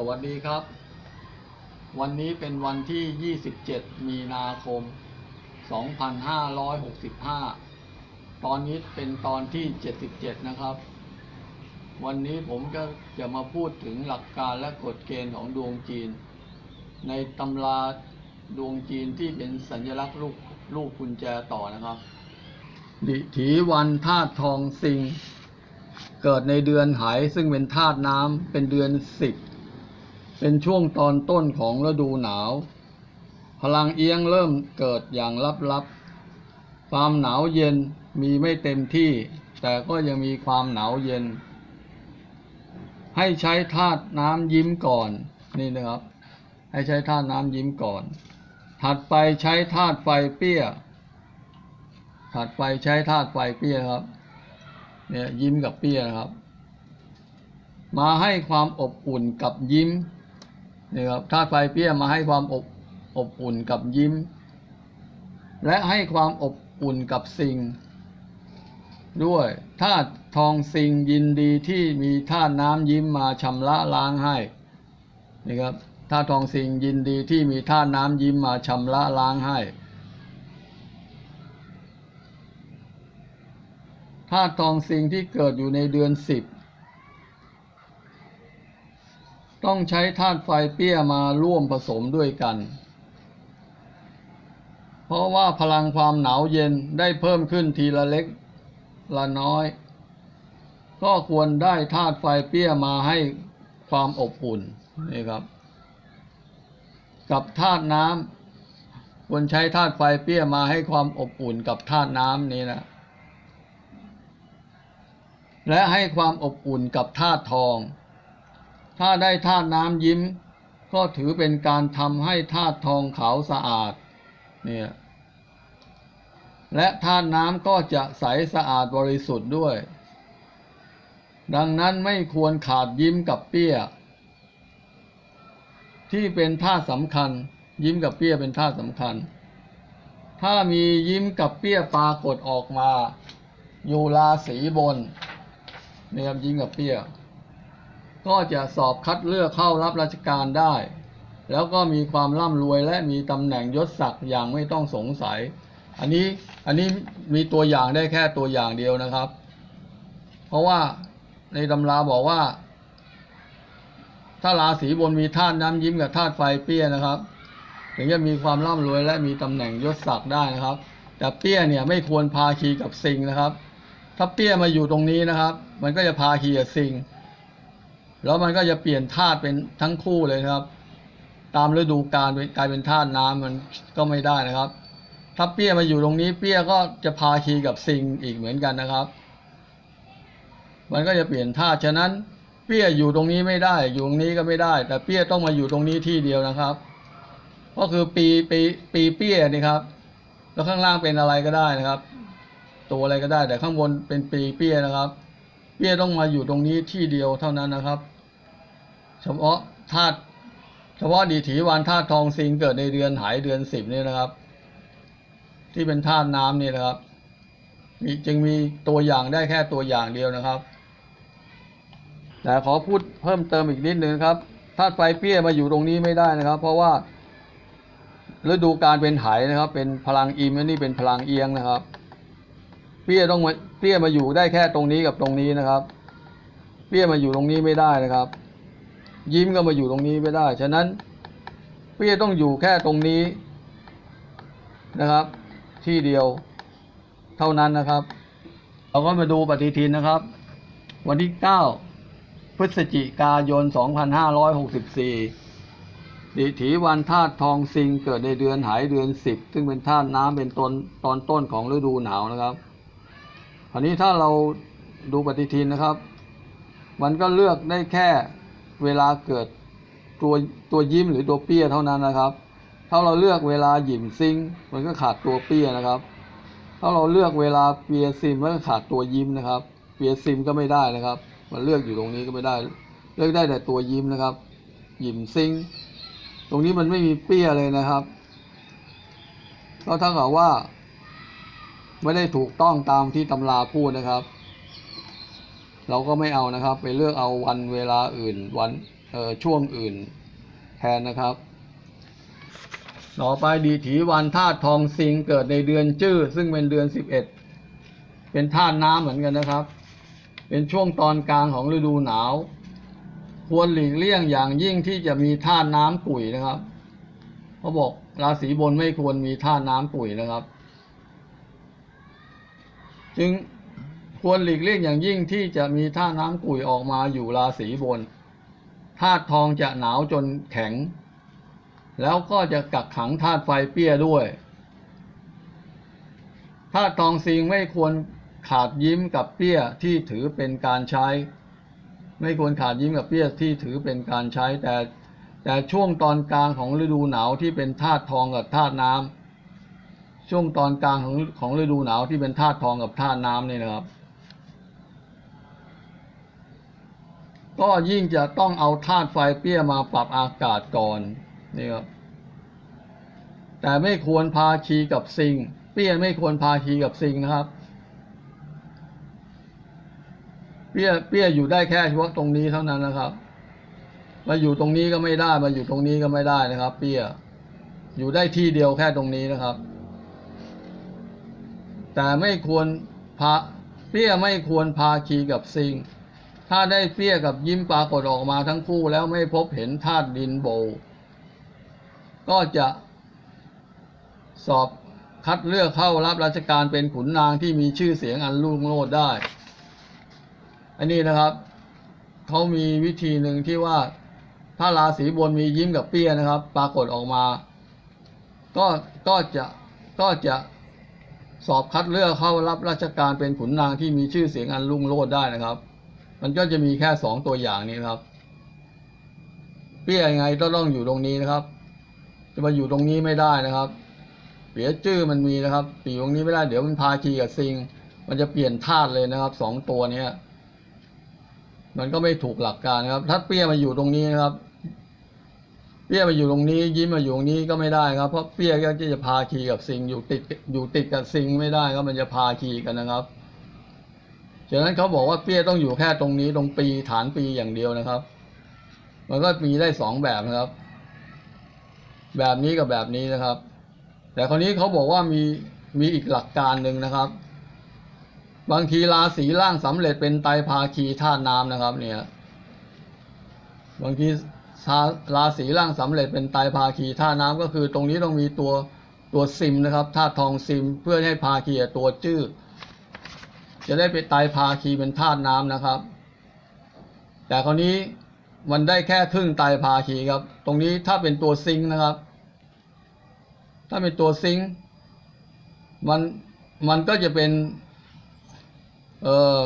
สวัสดีครับ วันนี้เป็นวันที่ 27 มีนาคม 2565 ตอนนี้เป็นตอนที่ 77 นะครับ วันนี้ผมก็จะมาพูดถึงหลักการและกฎเกณฑ์ของดวงจีน ในตำราดวงจีนที่เป็นสัญลักษณ์ลูกลูกกุญแจต่อนะครับดิถีวันธาตุทองสิงเกิดในเดือนไหซึ่งเป็นธาตุน้ำเป็นเดือนสิบ เป็นช่วงตอนต้นของฤดูหนาว พลังเอียงเริ่มเกิดอย่างลับๆ ความหนาวเย็นมีไม่เต็มที่ แต่ก็ยังมีความหนาวเย็น ให้ใช้ธาตุน้ำยิ้มก่อน นี่นะครับ ให้ใช้ธาตุน้ำยิ้มก่อน ถัดไปใช้ธาตุไฟเปี้ย ถัดไปใช้ธาตุไฟเปี้ยครับ เนี่ยยิ้มกับเปี้ยครับ มาให้ความอบอุ่นกับยิ้ม นี่ครับธาตุไฟเปี้ยมาให้ความอบอบอุ่นกับยิ้ม และให้ความอบอุ่นกับสิ่ง ด้วยธาตุทองสิ่งยินดีที่มีธาตุน้ำยิ้มมาชำระล้างให้นี่ครับธาตุทองสิ่งยินดีที่มีธาตุน้ำยิ้มมาชำระล้างให้ธาตุทองสิ่งที่เกิดอยู่ในเดือนสิบ ต้องใช้ธาตุไฟเปี้ยมาร่วมผสมด้วยกัน เพราะว่าพลังความหนาวเย็นได้เพิ่มขึ้นทีละเล็กละน้อย ก็ควรได้ธาตุไฟเปี้ยมาให้ความอบอุ่นนี่ครับ กับธาตุน้ำควรใช้ธาตุไฟเปี้ยมาให้ความอบอุ่นกับธาตุน้ำนี้นะและให้ความอบอุ่นกับธาตุทอง ถ้าได้ธาตุน้ำยิ้ม ก็ถือเป็นการทำให้ธาตุทองขาวสะอาดเนี่ยและธาตุน้ำก็จะใสสะอาดบริสุทธิ์ด้วย ดังนั้นไม่ควรขาดยิ้มกับเปี้ย ที่เป็นธาตุสำคัญ ยิ้มกับเปี้ยเป็นธาตุสำคัญ ถ้ามียิ้มกับเปี้ยปรากฏออกมา อยู่ราศีบนเนี่ยยิงกับเปี้ย ก็จะสอบคัดเลือกเข้ารับราชการได้ แล้วก็มีความร่ำรวยและมีตำแหน่งยศศักดิ์อย่างไม่ต้องสงสัย อันนี้อันนี้มีตัวอย่างได้แค่ตัวอย่างเดียวนะครับ เพราะว่าในตำราบอกว่า ถ้าราศีบนมีธาตุน้ำยิ้มกับธาตุไฟเปี้ยนะครับถึงจะมีความร่ำรวยและมีตำแหน่งยศศักดิ์ได้นะครับ แต่เปี้ยเนี่ยไม่ควรพาคีกับซิงนะครับ ถ้าเปี้ยมาอยู่ตรงนี้นะครับ มันก็จะพาคีกับซิง แล้วมันก็จะเปลี่ยนธาตุเป็นทั้งคู่เลยนะครับ ตามฤดูกาลกลายเป็นธาตุน้ำมันก็ไม่ได้นะครับ ถ้าเปี้ยมาอยู่ตรงนี้เปี้ยก็จะพาคีกับซิงอีกเหมือนกันนะครับ มันก็จะเปลี่ยนธาตุฉะนั้นเปี้ยอยู่ตรงนี้ไม่ได้ อยู่ตรงนี้ก็ไม่ได้ แต่เปี้ยต้องมาอยู่ตรงนี้ที่เดียวนะครับ ก็คือปีปีปีเปี้ยนี่ครับ แล้วข้างล่างเป็นอะไรก็ได้นะครับ ตัวอะไรก็ได้ แต่ข้างบนเป็นปีเปี้ยนะครับ เปี้ยต้องมาอยู่ตรงนี้ที่เดียวเท่านั้นนะครับ เฉพาะธาตุเฉพาะดีถีวันธาตุทองซิงเกิดในเดือนหายเดือนสิบนี่นะครับ ที่เป็นธาตุน้ำนี่นะครับมีจึงมีตัวอย่างได้แค่ตัวอย่างเดียวนะครับ แต่ขอพูดเพิ่มเติมอีกนิดนึงครับธาตุไฟเปี้ยมาอยู่ตรงนี้ไม่ได้นะครับ เพราะว่าฤดูการเป็นไหนะครับ เป็นพลังอิมและนี่เป็นพลังเอียงนะครับ เปี้ยต้องมาเปี้ยมาอยู่ได้แค่ตรงนี้กับตรงนี้นะครับ เปี้ยมาอยู่ตรงนี้ไม่ได้นะครับ ยิ้มก็มาอยู่ตรงนี้ไม่ได้ ฉะนั้น เปี้ยต้องอยู่แค่ตรงนี้นะครับ ที่เดียวเท่านั้นนะครับ เราก็มาดูปฏิทินนะครับ วันที่ 9 พฤศจิกายน 2564ดิถีวันธาตุทองซิงเกิดในเดือนหายเดือนสิบซึ่งเป็นธาตุน้ำเป็นตนตอนต้นของฤดูหนาวนะครับ คราวนี้ถ้าเราดูปฏิทินนะครับ มันก็เลือกได้แค่เวลาเกิดตัวตัวยิ้มหรือตัวเปี้ยเท่านั้นนะครับ ถ้าเราเลือกเวลาหยิมซิงมันก็ขาดตัวเปี้ยนะครับ ถ้าเราเลือกเวลาเปียซิมมันก็ขาดตัวยิ้มนะครับ เปียซิมก็ไม่ได้นะครับ มันเลือกอยู่ตรงนี้ก็ไม่ได้ เลือกได้แต่ตัวยิ้มนะครับ หยิมซิงตรงนี้มันไม่มีเปี้ยเลยนะครับก็เท่ากับว่า ไม่ได้ถูกต้องตามที่ตำราพูดนะครับ เราก็ไม่เอานะครับ ไปเลือกเอาวันเวลาอื่นวันเอ่อช่วงอื่นแทนนะครับ ต่อไปดีถีวันธาตุทองซิงเกิดในเดือนจื้อซึ่งเป็นเดือนสิบเอ็ดเป็นธาตุน้ำเหมือนกันนะครับ เป็นช่วงตอนกลางของฤดูหนาว ควรหลีกเลี่ยงอย่างยิ่งที่จะมีธาตุน้ำปุ๋ยนะครับเขาบอกราศีบนไม่ควรมีธาตุน้ำปุ๋ยนะครับ จึงควรหลีกเลี่ยงอย่างยิ่งที่จะมีธาน้ำปุ๋ยออกมาอยู่ราศีบนธาตุทองจะหนาวจนแข็ง แล้วก็จะกักขังธาตุไฟเปี้ยด้วยธาตุทองซิงไม่ควรขาดยิ้มกับเปี้ยที่ถือเป็นการใช้ ไม่ควรขาดยิ้มกับเปี้ยที่ถือเป็นการใช้แต่แต่ช่วงตอนกลางของฤดูหนาวที่เป็นธาตุทองกับธาตุน้ำ ช่วงตอนกลางของของฤดูหนาวที่เป็นธาตุทองกับธาตุน้ำนี่นะครับ ก็ยิ่งจะต้องเอาธาตุไฟเปี้ยมาปรับอากาศก่อนนี่ครับแต่ไม่ควรพาคีกับซิง เปี้ยไม่ควรพาคีกับซิงนะครับ เปี้ยเปี้ยอยู่ได้แค่เฉพาะตรงนี้เท่านั้นนะครับ มาอยู่ตรงนี้ก็ไม่ได้มาอยู่ตรงนี้ก็ไม่ได้นะครับ เปี้ยอยู่ได้ที่เดียวแค่ตรงนี้นะครับ แต่ไม่ควรพาเปี้ยไม่ควรพาคีกับซิง ถ้าได้เปี้ยกับยิ้มปรากฏออกมาทั้งคู่แล้วไม่พบเห็นธาตุดินโบ ก็จะสอบคัดเลือกเข้ารับราชการเป็นขุนนางที่มีชื่อเสียงอันรุ่งโรจน์ได้ อันนี้นะครับ เขามีวิธีหนึ่งที่ว่าถ้าราศีบนมียิ้มกับเปี้ยนะครับ ปรากฏออกมา ก็ก็จะก็จะ สอบคัดเลือกเข้ารับราชการเป็นขุนนางที่มีชื่อเสียงอันรุ่งโรจน์ได้นะครับ มันก็จะมีแค่สองตัวอย่างนี้ครับ เปี้ยยังไงก็ต้องอยู่ตรงนี้นะครับ จะมาอยู่ตรงนี้ไม่ได้นะครับเปียจื้อมันมีนะครับปีตรงนี้ไม่ได้เดี๋ยวมันพาคีกับซิง มันจะเปลี่ยนธาตุเลยนะครับสองตัวเนี้ยมันก็ไม่ถูกหลักการนะครับ ถ้าเปี้ยมาอยู่ตรงนี้นะครับ เปี้ยมาอยู่ตรงนี้ยิ้มมาอยู่ตรงนี้ก็ไม่ได้ครับ เพราะเปี้ยก็จะพาคีกับซิงอยู่ติดอยู่ติดกับซิงไม่ได้ครับมันจะพาคีกันนะครับฉะนั้นเขาบอกว่าเปี้ยต้องอยู่แค่ตรงนี้ตรงปีฐานปีอย่างเดียวนะครับ มันก็มีได้สองแบบนะครับ แบบนี้กับแบบนี้นะครับ แต่คราวนี้เขาบอกว่ามีมีอีกหลักการหนึ่งนะครับ บางทีราศีล่างสำเร็จเป็นไตรภาคีธาตุน้ำนะครับ เนี่ย บางที ราศีล่างสำเร็จเป็นไตรภาคีธาน้ำก็คือตรงนี้ต้องมีตัวตัวซิมนะครับธาตุทองซิมเพื่อให้ภาคีตัวจื้อจะได้ไปไตรภาคีเป็นธาตุน้ำนะครับ แต่คราวนี้มันได้แค่ครึ่งไตรภาคีครับ ตรงนี้ถ้าเป็นตัวซิงนะครับ ถ้าเป็นตัวซิงมันมันก็จะเป็นเอ่อ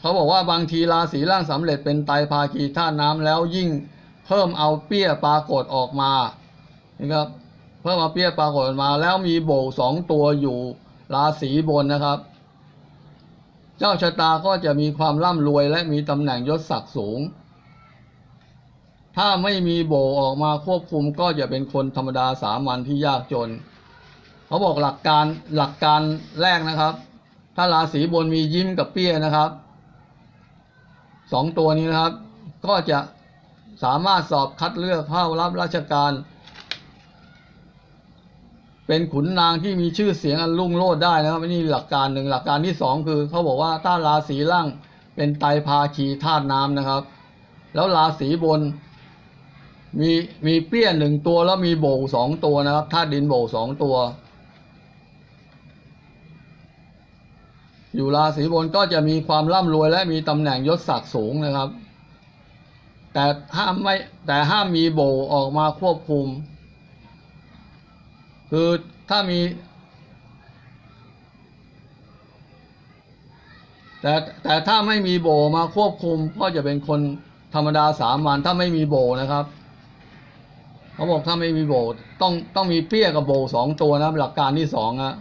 เขาบอกว่าบางทีราศีล่างสำเร็จเป็นไตภาคีธาตุน้ำแล้วยิ่งเพิ่มเอาเปี้ยปรากฏออกมานะครับเพิ่มเอาเปี้ยปรากฏออกมาแล้วมีโบสองตัวอยู่ราศีบนนะครับ เจ้าชะตาก็จะมีความร่ำรวยและมีตำแหน่งยศศักดิ์สูง ถ้าไม่มีโบออกมาควบคุมก็จะเป็นคนธรรมดาสามัญที่ยากจน เขาบอกหลักการหลักการแรกนะครับ ถ้าราศีบนมียิ้มกับเปี้ยนะครับ สองตัวนี้นะครับ ก็จะสามารถสอบคัดเลือกเข้ารับราชการ เป็นขุนนางที่มีชื่อเสียงอันรุ่งโรจน์ได้นะครับนี่หลักการหนึ่งหลักการที่สองคือเขาบอกว่าถ้าราศีล่างเป็นไตรภาคีธาตุน้ำนะครับ แล้วราศีบนมีมีเปี้ยนหนึ่งตัวแล้วมีโบสองตัวนะครับธาตุดินโบสองตัว อยู่ราศีบนก็จะมีความร่ำรวยและมีตำแหน่งยศศักดิ์สูงนะครับ แต่ห้ามไม่แต่ห้ามมีโบออกมาควบคุม คือถ้ามี แต่แต่ถ้าไม่มีโบมาควบคุม ก็จะเป็นคนธรรมดาสามัญถ้าไม่มีโบนะครับเขาบอกถ้าไม่มีโบต้องต้องมีเปี้ยกับโบสองตัวนะหลักการที่สองนะ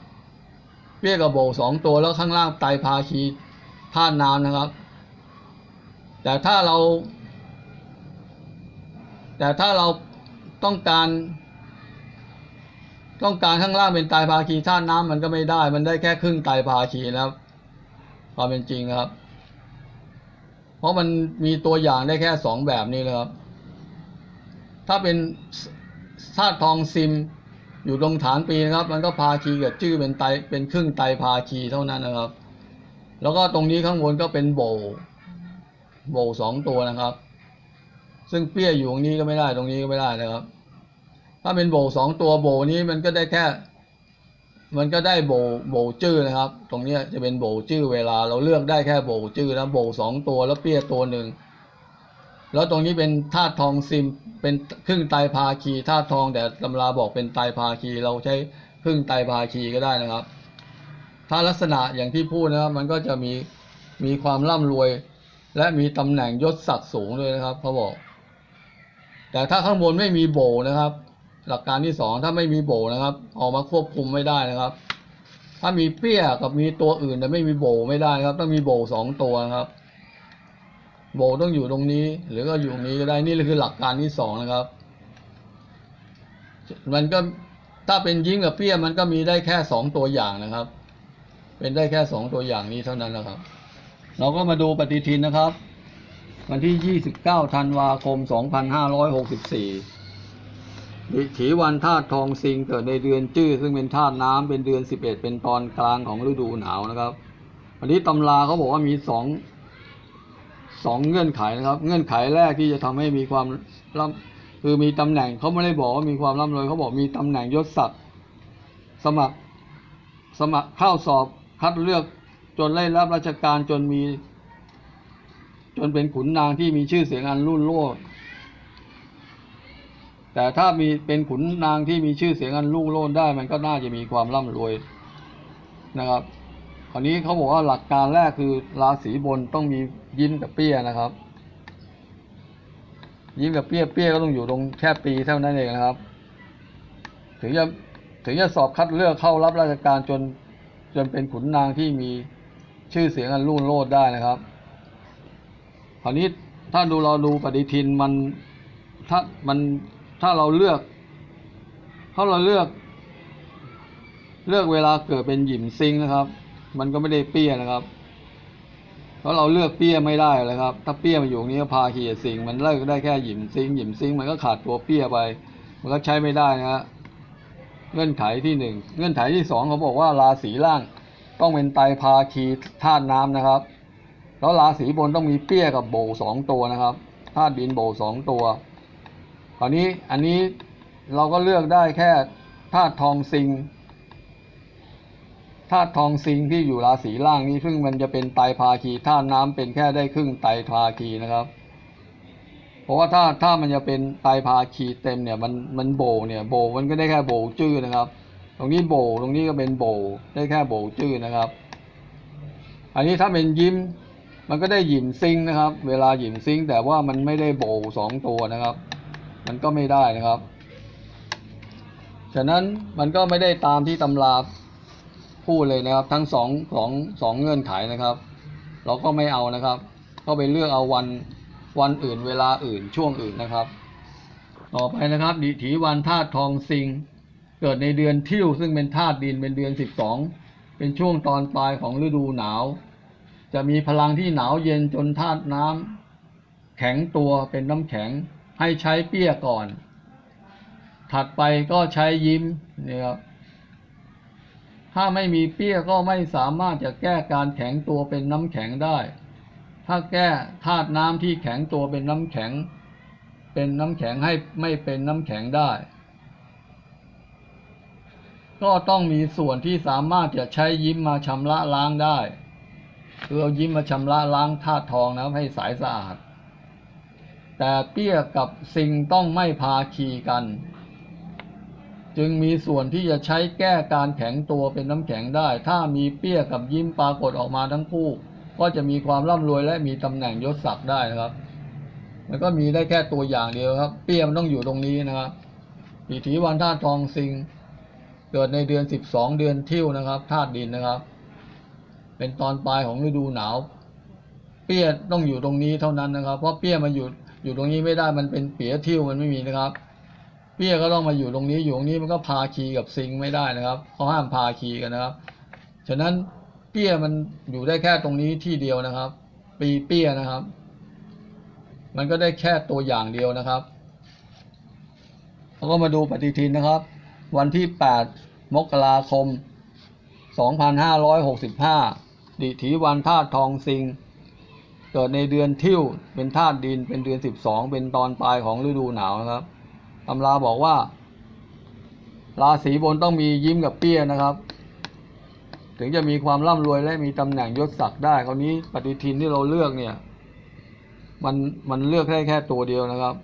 เปี้ยกับโบสองตัวแล้วข้างล่างไตรภาคีธาตุน้ำนะครับ แต่ถ้าเรา แต่ถ้าเราต้องการ ต้องการข้างล่างเป็นไตรภาคีธาตุน้ำมันก็ไม่ได้ มันได้แค่ครึ่งไตรภาคีนะครับความเป็นจริงนะครับ เพราะมันมีตัวอย่างได้แค่สองแบบนี้เลยครับ ถ้าเป็นธาตุทองซิม อยู่ตรงฐานปีนะครับ มันก็พาคีกับชื่อเป็นไตเป็นครึ่งไตพาคีเท่านั้นนะครับ แล้วก็ตรงนี้ข้างบนก็เป็นโบโบสองตัวนะครับ ซึ่งเปี้ยอยู่ตรงนี้ก็ไม่ได้ตรงนี้ก็ไม่ได้นะครับ ถ้าเป็นโบสองตัวโบนี้มันก็ได้แค่ มันก็ได้โบโบจื้อนะครับ ตรงนี้จะเป็นโบจื้อเวลา เราเลือกได้แค่โบจื้อแล้วโบสองตัวแล้วเปี้ยตัวหนึ่งแล้วตรงนี้เป็นธาตุทองซิม เป็นครึ่งไตรภาคีธาตุทองแต่ตำราบอกเป็นไตรภาคี เราใช้ครึ่งไตรภาคีก็ได้นะครับ ถ้าลักษณะอย่างที่พูดนะครับ มันก็จะมีมีความร่ำรวย และมีตำแหน่งยศศักดิ์สูงด้วยนะครับเขาบอก แต่ถ้าข้างบนไม่มีโบนะครับ หลักการที่สองถ้าไม่มีโบนะครับออกมาควบคุมไม่ได้นะครับ ถ้ามีเปี้ยกับมีตัวอื่นแต่ไม่มีโบไม่ได้ครับ ต้องมีโบสองตัวครับ โบต้องอยู่ตรงนี้ หรือก็อยู่ตรงนี้ก็ได้นี่คือหลักการที่สองนะครับ มันก็ถ้าเป็นยิ้มกับเปี้ยมันก็มีได้แค่สองตัวอย่างนะครับ เป็นได้แค่สองตัวอย่างนี้เท่านั้นนะครับ เราก็มาดูปฏิทินนะครับ วันที่ 29ธันวาคม 2564วิถีวันธาตุทองซิงเกิดในเดือนจื้อซึ่งเป็นธาตุน้ำเป็นเดือน11เป็นตอนกลางของฤดูหนาวนะครับ วันนี้ตำราเขาบอกว่ามีสอง สองเงื่อนไขนะครับ เงื่อนไขแรกที่จะทำให้มีความร่ำคือมีตำแหน่งเขาไม่ได้บอกว่ามีความร่ำรวยเขาบอกมีตำแหน่งยศศักดิ์สมัครสมัครเข้าสอบคัดเลือกจนได้รับราชการจนมี จนเป็นขุนนางที่มีชื่อเสียงอันรุ่นโลดแต่ถ้ามีเป็นขุนนางที่มีชื่อเสียงอันรุ่งโรจน์ได้ มันก็น่าจะมีความร่ำรวยนะครับ คราวนี้เขาบอกว่าหลักการแรกคือราศีบนต้องมียิ้มกับเปี้ยนะครับ ยิ้มกับเปี้ยเปี้ยก็ต้องอยู่ตรงแค่ปีเท่านั้นเองนะครับ ถึงจะถึงจะสอบคัดเลือกเข้ารับราชการจนจนเป็นขุนนางที่มีชื่อเสียงอันรุ่งโรจน์ได้นะครับคราวนี้ถ้าดูเราดูปฏิทินมันถ้ามันถ้าเราเลือกถ้าเราเลือก เลือกเวลาเกิดเป็นหยิมซิงนะครับ มันก็ไม่ได้เปี้ยนะครับ เพราะเราเลือกเปี้ยไม่ได้เลยครับ ถ้าเปี้ยมาอยู่ตรงนี้ก็พาเขียซิงมันเลิกได้แค่หยิมซิงหยิมซิงมันก็ขาดตัวเปี้ยไป มันก็ใช้ไม่ได้นะฮะเงื่อนไขที่หนึ่งเงื่อนไขที่สองเขาบอกว่าราศีล่างต้องเป็นไตรภาคีธาตุน้ำนะครับ แล้วราศีบนต้องมีเปี้ยกับโบสองตัวนะครับธาตุดินโบสองตัว คราวนี้อันนี้เราก็เลือกได้แค่ธาตุทองซิง ธาตุทองซิงที่อยู่ราศีล่างนี้ซึ่งมันจะเป็นไตรภาคีธาตุน้ำเป็นแค่ได้ครึ่งไตรภาคีนะครับ เพราะว่าถ้าถ้ามันจะเป็นไตรภาคีเต็มเนี่ยมันมันโบเนี่ยโบมันก็ได้แค่โบจื้อนะครับ ตรงนี้โบตรงนี้ก็เป็นโบได้แค่โบจื้อนะครับ อันนี้ถ้าเป็นยิ้มมันก็ได้หยิมซิงนะครับ เวลาหยิมซิงแต่ว่ามันไม่ได้โบสองตัวนะครับ มันก็ไม่ได้นะครับ ฉะนั้นมันก็ไม่ได้ตามที่ตำรา พูดเลยนะครับ ทั้งสองสองสองเงื่อนไขนะครับ เราก็ไม่เอานะครับ ก็ไปเลือกเอาวันวันอื่นเวลาอื่นช่วงอื่นนะครับ ต่อไปนะครับดิถีวันธาตุทองซิง เกิดในเดือนทิ่วซึ่งเป็นธาตุดินเป็นเดือนสิบสองเป็นช่วงตอนปลายของฤดูหนาว จะมีพลังที่หนาวเย็นจนธาตุน้ำแข็งตัวเป็นน้ำแข็งให้ใช้เปี้ยก่อน ถัดไปก็ใช้ยิ้มนี่ครับ ถ้าไม่มีเปี้ยก็ไม่สามารถจะแก้การแข็งตัวเป็นน้ำแข็งได้ ถ้าแก้ธาตุน้ำที่แข็งตัวเป็นน้ำแข็ง เป็นน้ำแข็งให้ไม่เป็นน้ำแข็งได้ ก็ต้องมีส่วนที่สามารถจะใช้ยิ้มมาชำระล้างได้คือเอายิ้มมาชำระล้างธาตุทองนะให้ใสสะอาด แต่เปี้ยกับซิงต้องไม่พาคีกัน จึงมีส่วนที่จะใช้แก้การแข็งตัวเป็นน้ำแข็งได้ ถ้ามีเปี้ยกับยิ้มปรากฏออกมาทั้งคู่ ก็จะมีความร่ำรวยและมีตำแหน่งยศศักดิ์ได้นะครับ มันก็มีได้แค่ตัวอย่างเดียวครับ เปี้ยมันต้องอยู่ตรงนี้นะครับปีถีวันธาตุทองซิงเกิดในเดือนสิบสองเดือนทิ่วนะครับธาตุดินนะครับ เป็นตอนปลายของฤดูหนาว เปี้ยต้องอยู่ตรงนี้เท่านั้นนะครับ เพราะเปี้ยมาอยู่อยู่ตรงนี้ไม่ได้มันเป็นเปียทิ่วมันไม่มีนะครับ เปี้ยก็ต้องมาอยู่ตรงนี้อยู่ตรงนี้มันก็พาคีกับซิงไม่ได้นะครับเขาห้ามพาคีกันนะครับ ฉะนั้นเปี้ยมันอยู่ได้แค่ตรงนี้ที่เดียวนะครับ ปีเปี้ยนะครับ มันก็ได้แค่ตัวอย่างเดียวนะครับแล้วก็มาดูปฏิทินนะครับ วันที่ 8 มกราคม 2565 ดิถีวันธาตุทองซิง เกิดในเดือนทิ่วเป็นธาตุดินเป็นเดือน 12 เป็นตอนปลายของฤดูหนาวนะครับ ตำราบอกว่า ราศีบนต้องมียิ้มกับเปี้ยนะครับ ถึงจะมีความร่ำรวยและมีตำแหน่งยศศักดิ์ได้คราวนี้ปฏิทินที่เราเลือกเนี่ย มันมันเลือกได้แค่ตัวเดียวนะครับ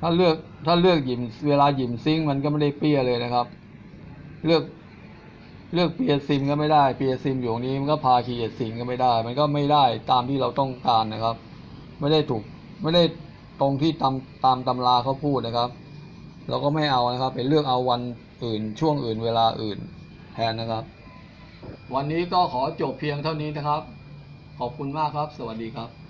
ถ้าเลือกถ้าเลือกหยิมเวลาหยิมซิงค์มันก็ไม่ได้เปี้ยเลยนะครับ เลือกเลือกเปียซิมก็ไม่ได้เปียซิมอยู่นี้มันก็พาคีเอซิงก็ไม่ได้ มันก็ไม่ได้ตามที่เราต้องการนะครับ ไม่ได้ถูกไม่ได้ ตรงที่ตามตามตำราเขาพูดนะครับ เราก็ไม่เอานะครับ ไปเลือกเอาวันอื่นช่วงอื่นเวลาอื่นแทนนะครับ วันนี้ก็ขอจบเพียงเท่านี้นะครับ ขอบคุณมากครับ สวัสดีครับ